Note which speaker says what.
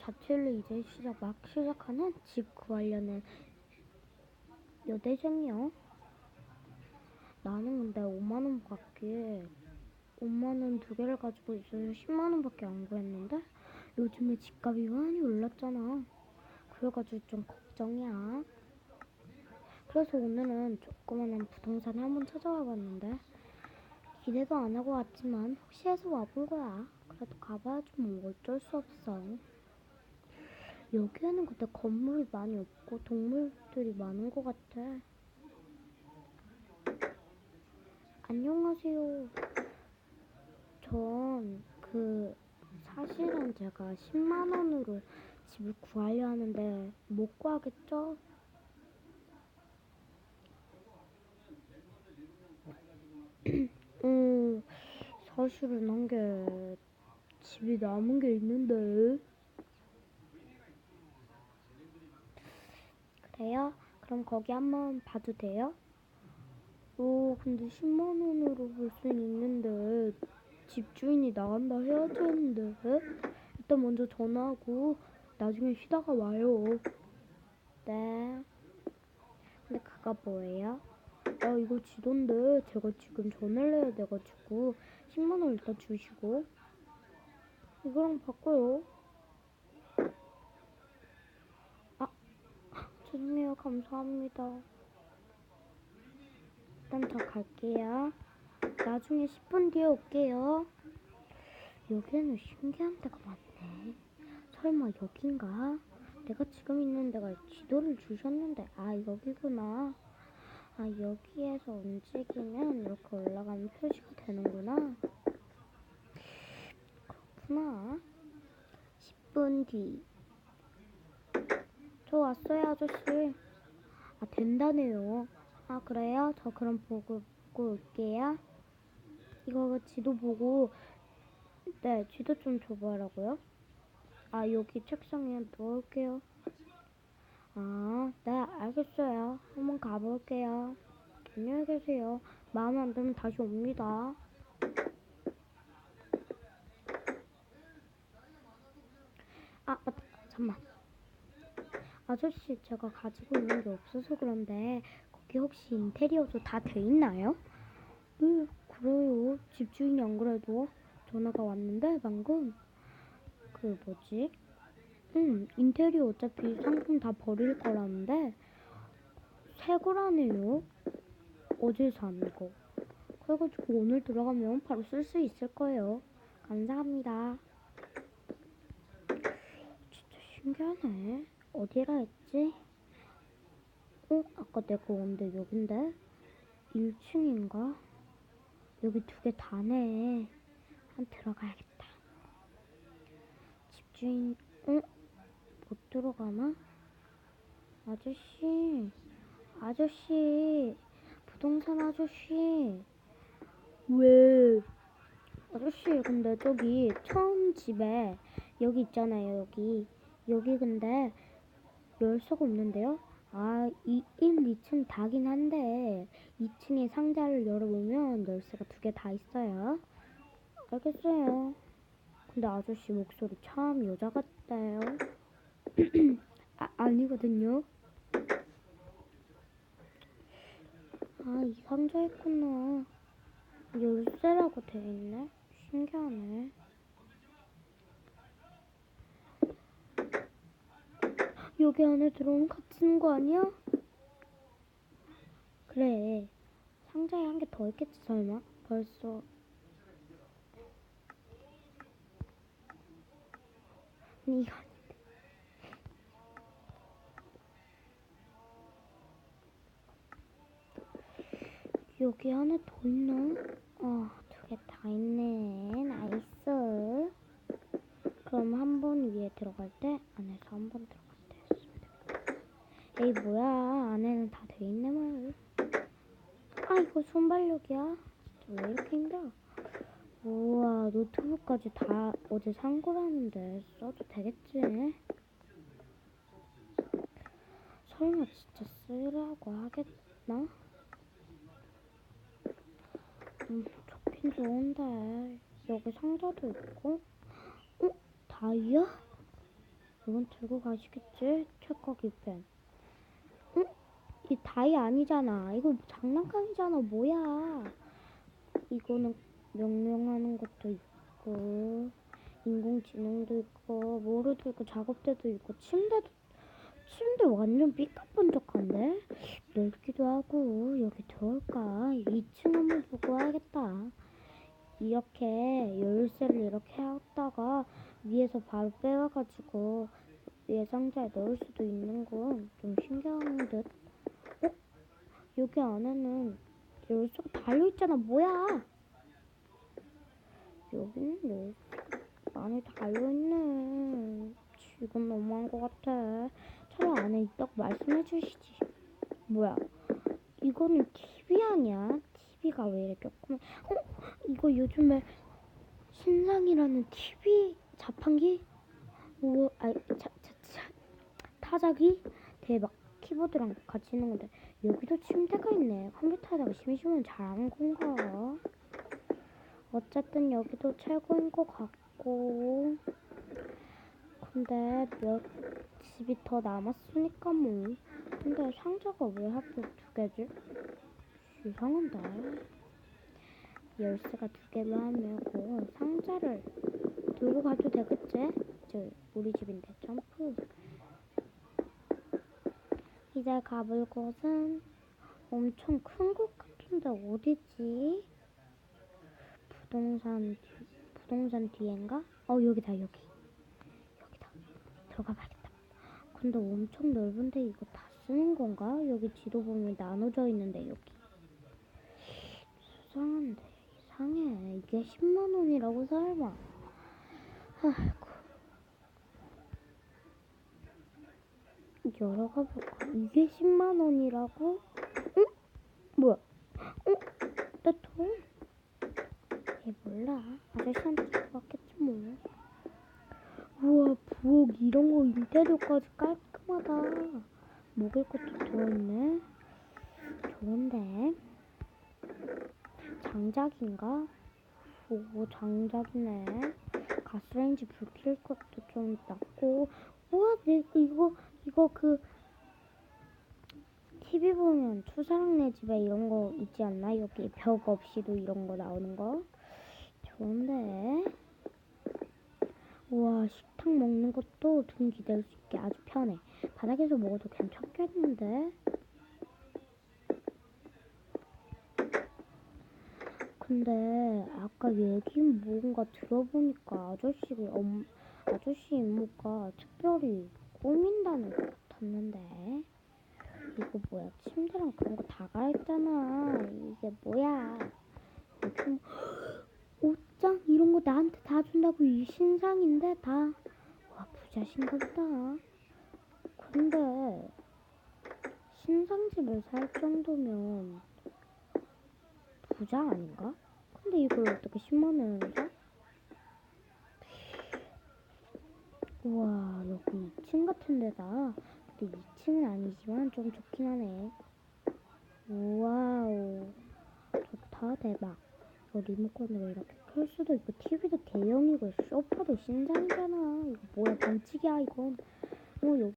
Speaker 1: 자취를 이제 시작 막 시작하는 집 구하려는 여대생이요. 나는 근데 5만 원 밖에 5만 원 두 개를 가지고 있어서 10만 원 밖에 안 구했는데 요즘에 집값이 많이 올랐잖아. 그래가지고 좀 걱정이야. 그래서 오늘은 조그만한 부동산에 한번 찾아와 봤는데 기대도 안 하고 왔지만 혹시 해서 와본 거야. 그래도 가봐야지 뭐 어쩔 수 없어. 여기에는 근데 건물이 많이 없고 동물들이 많은 것 같아. 안녕하세요. 전 그 사실은 제가 10만 원으로 집을 구하려 하는데 못 구하겠죠? 음, 사실은 한 게 집이 남은 게 있는데. 그래요? 그럼 거기 한번 봐도 돼요? 오, 근데 10만 원으로 볼 수는 있는데 집주인이 나간다 해야 되는데 일단 먼저 전화하고 나중에 쉬다가 와요. 네. 근데 그가 뭐예요? 아 이거 지도인데 제가 지금 전화를 해야 돼가지고 10만 원 일단 주시고 이거랑 바꿔요. 아 죄송해요 감사합니다. 일단 저 갈게요. 나중에 10분 뒤에 올게요. 여기에는 신기한 데가 많네. 설마 여긴가? 내가 지금 있는 데가 지도를 주셨는데 아 여기구나. 아 여기에서 움직이면 이렇게 올라가는 표시가 되는구나. 그렇구나. 10분 뒤. 저 왔어요 아저씨. 아 된다네요. 아 그래요? 저 그럼 보고, 보고 올게요. 이거 지도 보고 네 지도 좀 줘봐라고요? 아 여기 책상에 넣을게요. 아, 네, 알겠어요. 한번 가볼게요. 안녕히 계세요. 마음에 안 들면 다시 옵니다. 아, 맞다. 잠만. 아저씨, 제가 가지고 있는 게 없어서 그런데 거기 혹시 인테리어도 다 돼 있나요? 네, 그래요. 집주인이 안 그래도 전화가 왔는데 방금 그 뭐지? 응, 인테리어 어차피 상품 다 버릴 거라는데 새 거라네요. 어제 산 거. 그래가지고 오늘 들어가면 바로 쓸 수 있을 거예요. 감사합니다. 진짜 신기하네. 어디라 했지? 어? 아까 내가 온데 여긴데? 1층인가? 여기 두 개 다네. 한 들어가야겠다. 집주인, 어? 못 들어가나? 아저씨, 아저씨, 부동산 아저씨. 왜? 아저씨, 근데 저기 처음 집에 여기 있잖아요, 여기. 여기 근데 열쇠가 없는데요? 아, 이 1, 2층 다긴 한데 2층에 상자를 열어보면 열쇠가 두 개 다 있어요. 알겠어요. 근데 아저씨 목소리 참 여자 같아요. 아, 아니거든요. 아, 이 상자 있구나. 열쇠라고 돼 있네. 신기하네. 여기 안에 들어오면 갇히는 거 아니야? 그래. 상자에 한 개 더 있겠지, 설마? 벌써. 아니, 이거 아닌데. 여기 안에 더 있나? 아, 두 개 다 있네. 나이스. 그럼 한 번 위에 들어갈 때 안에서 한 번 들어갈 때 했으면 되겠다. 에이, 뭐야. 안에는 다 돼 있네, 말. 아, 이거 진짜 왜 이렇게 힘들어? 우와, 노트북까지 다 어제 산 거라는데 써도 되겠지? 설마 진짜 쓰라고 하겠나? 음, 좋긴 좋은데 여기 상자도 있고 어? 다이아? 이건 들고 가시겠지? 책가기 펜. 응? 이 다이 아니잖아. 이거 장난감이잖아. 뭐야? 이거는 명령하는 것도 있고, 인공지능도 있고, 모르도 있고, 작업대도 있고, 침대도, 침대 완전 삐까번쩍한데? 넓기도 하고, 여기 들어올까? 2층 한번 보고 와야겠다. 이렇게 열쇠를 이렇게 했다가 위에서 바로 빼와가지고 위에 상자에 넣을 수도 있는 건 좀 신기한 듯. 어? 여기 안에는 열쇠가 달려있잖아. 뭐야? 여기는 열쇠가 많이 달려있네. 지금 너무한 것 같아. 차라리 안에 있다고 말씀해 주시지. 뭐야? 이거는 TV 아니야? TV가 왜 이렇게 조그매? 어? 이거 요즘에 신상이라는 TV 자판기? 우와, 아, 자, 자, 자, 타자기? 대박. 키보드랑 같이 있는 건데 여기도 침대가 있네. 컴퓨터 하다가 심심하면 잘하는 건가? 어쨌든 여기도 최고인 것 같고 근데 몇 집이 더 남았으니까 뭐 근데 상자가 왜 하필 두 개지? 이상한데 열쇠가 두 개로 하면 그 상자를 들고 가도 되겠지? 저 우리 집인데 점프 이제 가볼 곳은 엄청 큰 곳 같은데 어디지? 부동산 뒤, 부동산 뒤엔가? 어 여기다 여기. 여기다. 들어가 봐야겠다. 근데 엄청 넓은데 이거 다 쓰는 건가? 여기 지도 보면 나눠져 있는데 여기. 수상한데. 이상해. 이게 10만 원이라고 설마. 아이고 열어가 볼까 이게 10만 원이라고? 응? 뭐야? 응? 내 돈? 얘 몰라 아저씨한테 갔겠지 뭐 우와 부엌 이런 거 인테리어까지 깔끔하다 먹을 것도 들어있네 좋은데 장작인가? 오 장작이네 가스레인지 불켤 것도 좀 낫고 우와 내 이거 이거 그 TV 보면 추사랑네 집에 이런 거 있지 않나? 여기 벽 없이도 이런 거 나오는 거? 좋은데. 우와 식탁 먹는 것도 등 기댈 수 있게 아주 편해. 바닥에서 먹어도 괜찮겠는데? 근데 아까 얘기 뭔가 들어보니까 아저씨 엄 아저씨 이모가 특별히 꾸민다는 것 같았는데. 이거 뭐야? 침대랑 그런 거 다 갈아있잖아. 이게 뭐야? 뭐- 옷장 이런 거 나한테 다 준다고 이 신상인데 다? 와 부자신가 보다. 근데 신상집을 살 정도면 부자 아닌가? 근데 이걸 어떻게 10만 원을 사? 우와 여기 2층 같은 데다. 근데 2층은 아니지만 좀 좋긴 하네. 우와우. 좋다 대박. 이거 리모컨으로 이렇게 켤 수도 있고 TV도 대형이고 소파도 신상이잖아. 이거 뭐야 반칙이야 이건. 어 여기